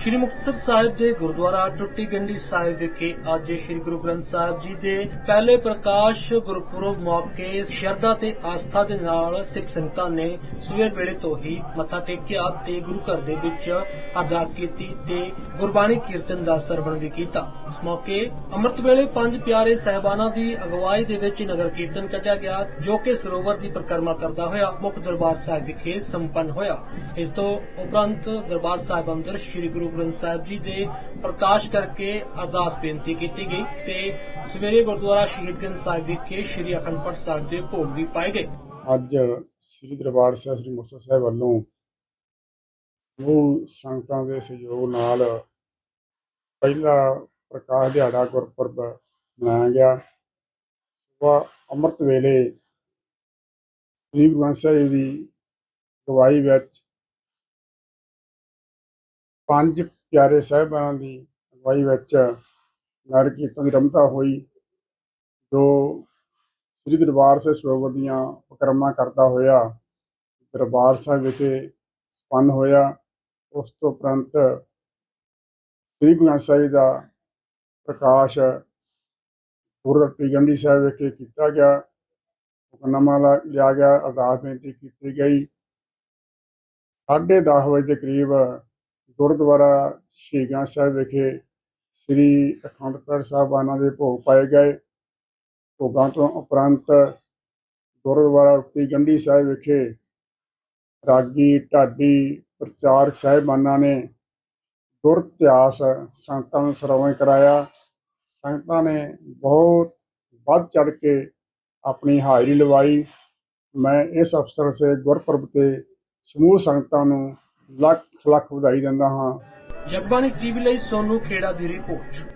ਸ਼੍ਰੀ ਮੁਕਤਸਰ ਸਾਹਿਬ ਦੇ ਗੁਰਦੁਆਰਾ ਟੁੱਟੀ ਗੰਢੀ ਸਾਹਿਬ ਵਿਖੇ ਅੱਜ ਸ਼੍ਰੀ ਗੁਰੂ ਗ੍ਰੰਥ ਸਾਹਿਬ ਜੀ ਦੇ ਪਹਿਲੇ ਪ੍ਰਕਾਸ਼ ਗੁਰਪੁਰਬ ਮੌਕੇ ਸ਼ਰਧਾ ਤੇ ਆਸਥਾ ਦੇ ਨਾਲ ਸਿੱਖ ਸੰਗਤਾਂ ਨੇ ਸਵੇਰ ਵੇਲੇ ਤੋਂ ਹੀ ਮੱਥਾ ਟੇਕਿਆ ਤੇ ਗੁਰੂ ਘਰ ਦੇ ਵਿੱਚ ਅਰਦਾਸ ਕੀਤੀ ਤੇ ਗੁਰਬਾਣੀ ਕੀਰਤਨ ਦਾ ਸਰਵਣ ਵੀ ਕੀਤਾ। ਇਸ ਮੌਕੇ ਅੰਮ੍ਰਿਤ ਵੇਲੇ ਪੰਜ ਪਿਆਰੇ ਸਹਿਬਾਨਾਂ ਦੀ ਅਗਵਾਈ ਦੇ ਵਿੱਚ ਨਗਰ ਕੀਰਤਨ ਕੱਢਿਆ ਗਿਆ, ਜੋ ਕਿ ਸਰੋਵਰ ਦੀ ਪਰਿਕਰਮਾ ਕਰਦਾ ਹੋਇਆ ਮੁੱਖ ਦਰਬਾਰ ਸਾਹਿਬ ਵਿਖੇ ਸੰਪੰਨ ਹੋਇਆ। ਇਸ ਤੋਂ ਉਪਰੰਤ ਦਰਬਾਰ ਸਾਹਿਬ ਅੰਦਰ ਸ੍ਰੀ ਗੁਰੂ ਗ੍ਰੰਥ ਸਾਹਿਬ ਜੀ ਦੇ ਪ੍ਰਕਾਸ਼ ਕਰਕੇ ਅਰਦਾਸ ਬੇਨਤੀ ਕੀਤੀ ਗਈ ਤੇ ਸਵੇਰੇ ਗੁਰਦੁਆਰਾ ਸ਼ਹੀਦਗੰਜ ਸਾਹਿਬ ਵਿਖੇ ਸ੍ਰੀ ਅਖੰਡ ਪਾਠ ਸਾਹਿਬ ਦੇ ਭੋਗ ਵੀ ਪਾਏ ਗਏ। ਅੱਜ ਸ੍ਰੀ ਦਰਬਾਰ ਸਾਹਿਬ, ਸ੍ਰੀ ਮੁਕਤਸਰ ਸਾਹਿਬ ਵੱਲੋਂ ਉਹ ਸੰਗਤਾਂ ਦੇ ਸਹਿਯੋਗ ਨਾਲ ਪਹਿਲਾ ਪ੍ਰਕਾਸ਼ ਦਿਹਾੜਾ ਗੁਰਪੁਰਬ ਮਨਾਇਆ ਗਿਆ। ਵਾ ਅੰਮ੍ਰਿਤ ਵੇਲੇ ਸ੍ਰੀ ਗੁਰੂ ਗ੍ਰੰਥ ਸਾਹਿਬ ਦੀ ਗਵਾਹੀ ਵਿੱਚ ਪੰਜ ਪਿਆਰੇ ਸਾਹਿਬਾਨਾਂ ਦੀ ਅਗਵਾਈ ਵਿੱਚ ਨਗਰ ਕੀਰਤਨ ਦੀ ਰਮਤਾ ਹੋਈ, ਜੋ ਸ੍ਰੀ ਦਰਬਾਰ ਸਾਹਿਬ ਸਰੋਵਰ ਦੀਆਂ ਪਕਰਮਾਂ ਕਰਦਾ ਹੋਇਆ, ਦਰਬਾਰ ਸਾਹਿਬ ਵਿਖੇ ਸੰਪੰਨ ਹੋਇਆ, ਉਸ ਤੋਂ ਉਪਰੰਤ ਸ੍ਰੀ ਗੁਰੂ ਗ੍ਰੰਥ ਸਾਹਿਬ ਜੀ ਦਾ ਪ੍ਰਕਾਸ਼ ਗੁਰਦੁਆਰਾ ਗੰਢੀ ਸਾਹਿਬ ਵਿਖੇ ਕੀਤਾ ਗਿਆ ਹੁਕਮਨਾਮਾ ਲਾ- ਲਿਆ ਗਿਆ, ਅਰਦਾਸ ਬੇਨਤੀ ਕੀਤੀ ਗਈ। ਸਾਢੇ ਦਸ ਵਜੇ ਦੇ ਕਰੀਬ ਗੁਰਦੁਆਰਾ ਸ਼ਹੀਦਾਂ ਸਾਹਿਬ ਵਿਖੇ ਸ੍ਰੀ ਅਖੰਡ ਪਾਠ ਸਾਹਿਬਾਨਾਂ ਦੇ ਭੋਗ ਪਾਏ ਗਏ। ਭੋਗਾਂ ਤੋਂ ਉਪਰੰਤ ਗੁਰਦੁਆਰਾ ਉੱਟੀ ਗੰਢੀ ਸਾਹਿਬ ਵਿਖੇ ਰਾਗੀ, ਢਾਡੀ ਪ੍ਰਚਾਰਕ ਸਾਹਿਬਾਨਾਂ ਨੇ ਗੁਰ ਇਤਿਹਾਸ ਸੰਗਤਾਂ ਨੂੰ ਸਰਵਣ ਕਰਾਇਆ। ਸੰਗਤਾਂ ਨੇ ਬਹੁਤ ਵੱਧ ਚੜ ਕੇ ਆਪਣੀ ਹਾਜ਼ਰੀ ਲਵਾਈ। ਮੈਂ ਇਸ ਅਵਸਰ ਸੇ ਗੁਰਪੁਰਬ ਤੇ ਸਮੂਹ ਸੰਗਤਾਂ ਨੂੰ ਲੱਖ ਲੱਖ ਵਧਾਈ ਦਿੰਦਾ ਹਾਂ। ਜਗਬਾਣੀ ਟੀਵੀ ਲਈ ਸੋਨੂ ਖੇੜਾ ਦੀ ਰਿਪੋਰਟ।